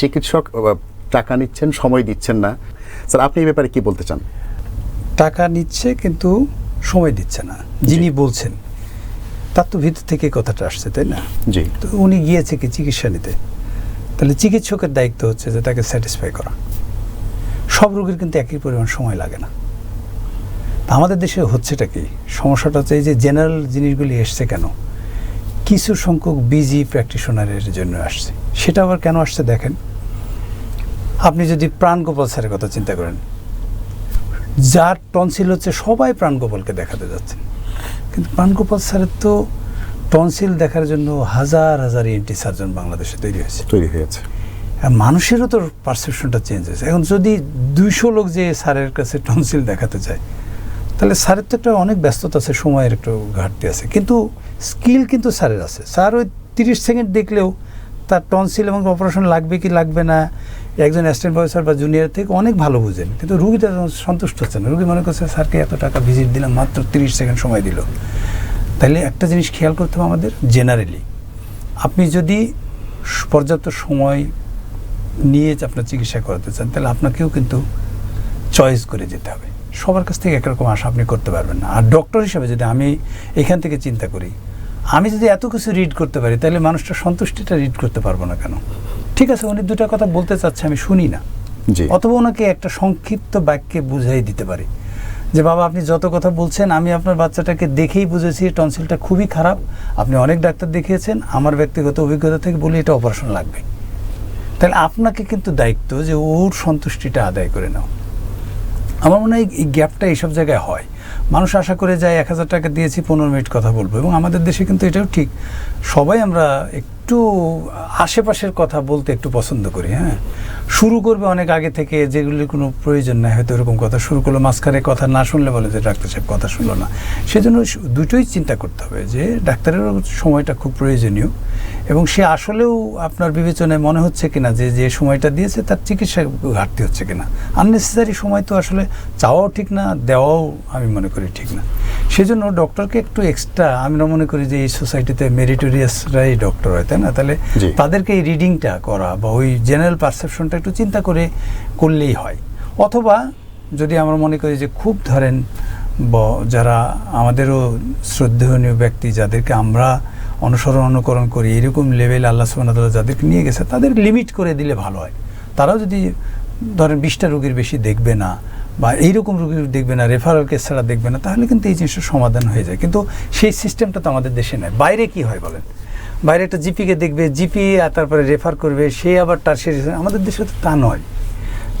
চিকিৎসক টাকা নিচ্ছেন সময় দিচ্ছেন না। স্যার আপনি এই ব্যাপারে কি বলতে চান? টাকা নিচ্ছে কিন্তু সময় দিচ্ছে না। যিনি বলছেন তার তো ভিতর থেকে কথাটা আসছে তাই না? জি। তো উনি গিয়েছে কি চিকিৎসা নিতে? তাহলে চিকিৎসকের দায়িত্ব হচ্ছে যে তাকে স্যাটিসফাই করা। সব রোগীর কিন্তু একই পরিমাণ সময় লাগে না। তা আমাদের দেশে হচ্ছেটা কি? সমস্যাটা হচ্ছে এই যে জেনারেল জিনিসগুলি এসছে কেন? কিছু সংখ্যক বিজি প্র্যাকটিশনারের জন্য আসছে। সেটা আবার কেন আসছে দেখেন? আপনি যদি প্রাণগোপাল স্যারের কথা চিন্তা করেন যার টনসিল হচ্ছে সবাই প্রাণগোপালকে দেখাতে যাচ্ছেন কিন্তু প্রাণগোপাল স্যারের তো টনসিল দেখার জন্য হাজার হাজার এন্টি সার্জন বাংলাদেশে তৈরি হয়েছে। তৈরি হয়েছে। আর মানুষেরও তো পারসেপশনটা চেঞ্জ হয়েছে। এখন যদি দুইশো লোক যে স্যারের কাছে টনসিল দেখাতে চায় তাহলে স্যারের তো একটা অনেক ব্যস্ততা আছে সময়ের একটু ঘাটতি আছে। কিন্তু স্কিল কিন্তু স্যারের আছে। স্যার ওই তিরিশ সেকেন্ড দেখলেও তার টনসিল এবং অপারেশন লাগবে কি লাগবে না, একজন অ্যাসিস্ট্যান্ট প্রফেসর বা জুনিয়র থেকে অনেক ভালো বুঝেন। কিন্তু রুগীটা সন্তুষ্ট হচ্ছে না। রুগী মনে করছে, স্যারকে এত টাকা ভিজিট দিলাম, মাত্র তিরিশ সেকেন্ড সময় দিল। তাহলে একটা জিনিস খেয়াল করতে হবে আমাদের জেনারেলি আপনি যদি পর্যাপ্ত সময় নিয়ে আপনার চিকিৎসা করাতে চান, তাহলে আপনাকেও কিন্তু চয়েস করে যেতে হবে। সবার কাছ থেকে একরকম আশা আপনি করতে পারবেন না। আর ডক্টর হিসাবে যদি আমি এখান থেকে চিন্তা করি আমি যদি এত কিছু রিড করতে পারি তাহলে মানুষটা সন্তুষ্টিটা রিড করতে পারব না কেন? ঠিক আছে উনি দুটা কথা বলতে চাচ্ছে আমি শুনি না। অথবা ওনাকে একটা সংক্ষিপ্ত বাক্যে বুঝাই দিতে পারি। যে বাবা আপনি যত কথা বলছেন আমি আপনার বাচ্চাটাকে দেখেই বুঝেছি টনসিলটা খুবই খারাপ। আপনি অনেক ডাক্তার দেখিয়েছেন আমার ব্যক্তিগত অভিজ্ঞতা থেকে বলি এটা অপারেশন লাগবে। তাহলে আপনাকে কিন্তু দায়িত্ব যে ওর সন্তুষ্টিটা আদায় করে নাও। আমার মনে হয় এই গ্যাপটা এইসব জায়গায় হয়। মানুষ আশা করে যায় এক হাজার টাকা দিয়েছি, পনেরো মিনিট কথা বলব এবং আমাদের দেশে কিন্তু এটাও ঠিক। সবাই আমরা একটু আশেপাশের কথা বলতে একটু পছন্দ করি হ্যাঁ? শুরু করবে অনেক আগে থেকে যেগুলির কোনো প্রয়োজন নাই, হয়তো এরকম কথা শুরু করল, মাঝখানে কথা না শুনলে বলে যে ডাক্তার সাহেব কথা শুনলো না। সেজন্য দুটোই চিন্তা করতে হবে যে ডাক্তারেরও সময়টা খুব প্রয়োজনীয়। এবং সে আসলেও আপনার বিবেচনায় মনে হচ্ছে কিনা যে যে সময়টা দিয়েছে তার চিকিৎসা ঘাটতি হচ্ছে কিনা? আননেসেসারি সময় তো আসলে চাওয়াও ঠিক না দেওয়াও আমি মনে করি ঠিক না। সেজন্য ডক্টরকে একটু এক্সট্রা আমরা মনে করি যে এই সোসাইটিতে মেরিটোরিয়াসরাই ডক্টর হয় তাই না? তাহলে তাদেরকে এই রিডিংটা করা বা ওই জেনারেল পারসেপশনটা একটু চিন্তা করে করলেই হয়। অথবা যদি আমরা মনে করি যে খুব ধরেন যারা আমাদেরও শ্রদ্ধেয় ব্যক্তি যাদেরকে আমরা অনুসরণ, অনুকরণ করি, এরকম লেভেল আল্লাহ সুবাহ যাদেরকে নিয়ে গেছে, তাদের লিমিট করে দিলে ভালো হয়। তারাও যদি ধরেন বিশটা রোগীর বেশি দেখবে না বা এইরকম রোগীর দেখবে না রেফারেল কেস ছাড়া দেখবে না, তাহলে কিন্তু এই জিনিসটা সমাধান হয়ে যায়। কিন্তু সেই সিস্টেমটা তো আমাদের দেশে নেই। বাইরে কি হয় বলেন? বাইরে একটা জিপিকে দেখবে জিপি আর তারপরে রেফার করবে, সে আবার তার সে আমাদের দেশে তো তা নয়।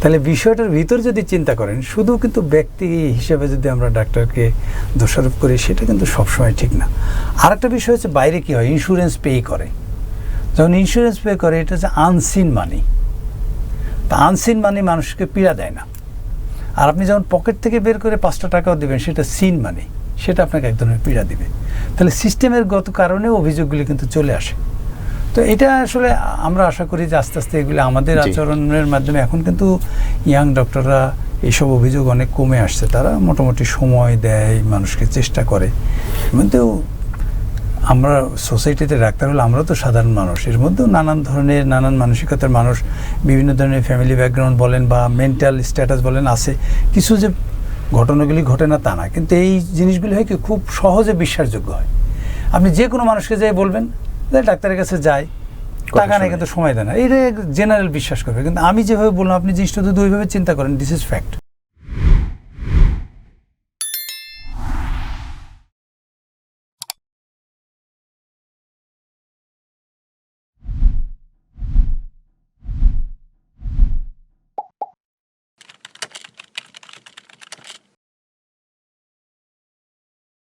তাহলে বিষয়টার ভিতর যদি চিন্তা করেন, শুধু কিন্তু ব্যক্তি হিসেবে যদি আমরা ডাক্তারকে দোষারোপ করি, সেটা কিন্তু সবসময় ঠিক না। আর একটা বিষয় হচ্ছে বাইরে কী হয়? ইন্স্যুরেন্স পে করে। যখন ইন্স্যুরেন্স পে করে, এটা হচ্ছে আনসিন মানি তা আনসিন মানি মানুষকে পীড়া দেয় না। আর আপনি যখন পকেট থেকে বের করে পাঁচটা টাকাও দেবেন, সেটা সিন মানি সেটা আপনাকে এক ধরনের পীড়া দিবে। তাহলে সিস্টেমের গত কারণে অভিযোগগুলি কিন্তু চলে আসে। তো এটা আসলে আমরা আশা করি যে আস্তে আস্তে এগুলো আমাদের আচরণের মাধ্যমে এখন কিন্তু ইয়াং ডক্টররা এইসব অভিযোগ অনেক কমে আসছে। তারা মোটামুটি সময় দেয় মানুষকে চেষ্টা করে। মধ্যেও আমরা সোসাইটিতে ডাক্তার হলে আমরা তো সাধারণ মানুষ। এর মধ্যেও নানান ধরনের নানান মানসিকতার মানুষ বিভিন্ন ধরনের ফ্যামিলি ব্যাকগ্রাউন্ড বলেন বা মেন্টাল স্ট্যাটাস বলেন আছে। কিছু যে ঘটনাগুলি ঘটে না তা না। কিন্তু এই জিনিসগুলি হয় কি খুব সহজে বিশ্বাসযোগ্য হয়। আপনি যে কোনো মানুষকে যাই বলবেন ডাক্তারের কাছে যাই টাকা নেই কিন্তু সময় দেয় না। এটা জেনারেল বিশ্বাস করবে। কিন্তু আমি যেভাবে বললাম আপনি জিনিসটা যদি ওইভাবে চিন্তা করেন দিস ইজ ফ্যাক্ট